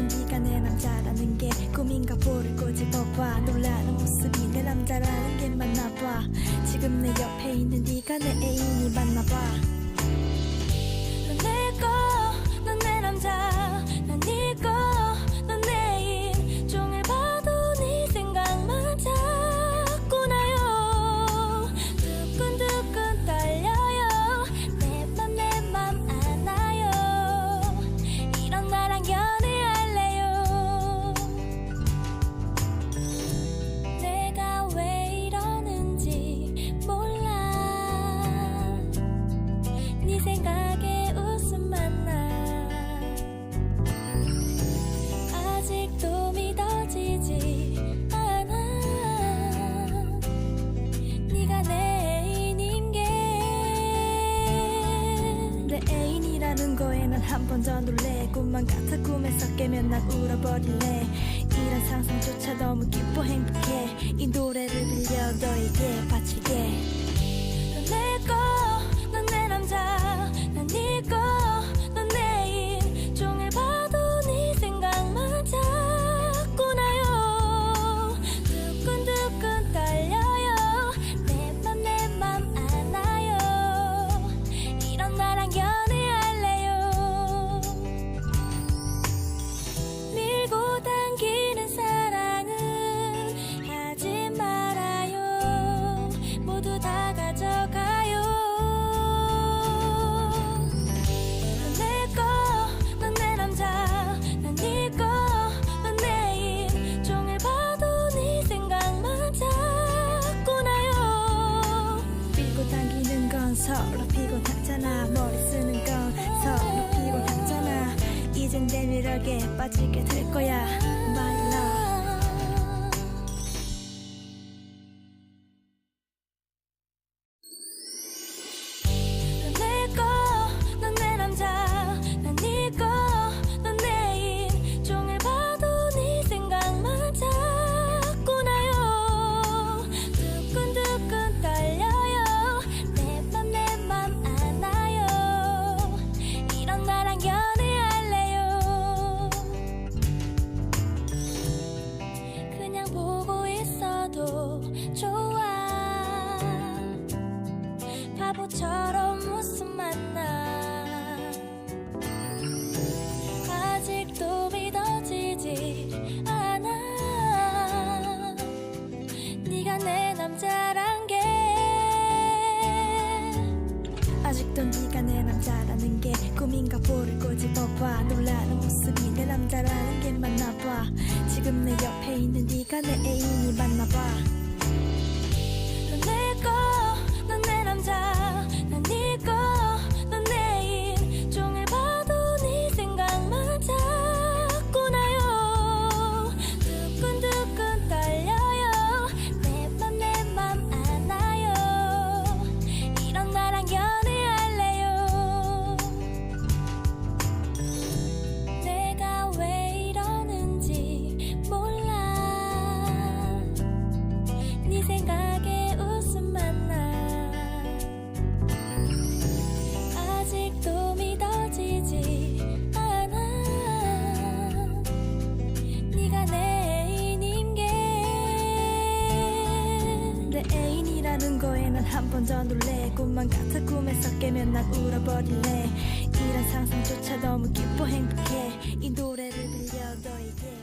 네가 내 남자라는 게 꿈인가 볼을 꼬집어봐. 놀라는 모습이 내 남자라는 게 맞나봐. 지금 내 옆에 있는 네가 내 애인이 맞나봐 애인이라는 거에 난 한 번 더 놀래. 꿈만 같아 꿈에서 깨면 난 울어버릴래. 이런 상상조차 너무 기뻐 행복해. 이 노래를 들려 너에게 바칠게. 넌 내꺼 빠지게 될 거야 있어도 좋아. 바보처럼 웃음 만 나. 아직도 믿어지지 않아. 네가 내 남자란 게. 아직도 남자라는 게 맞나봐. 지금 내 옆에 있는 네가 내 애인이 맞나봐 깨달은 거에 난 한 번 더 놀래. 꿈만 같아 꿈에서 깨면 난 울어버릴래. 이런 상상조차 너무 기뻐 행복해. 이 노래를 들려 너에게.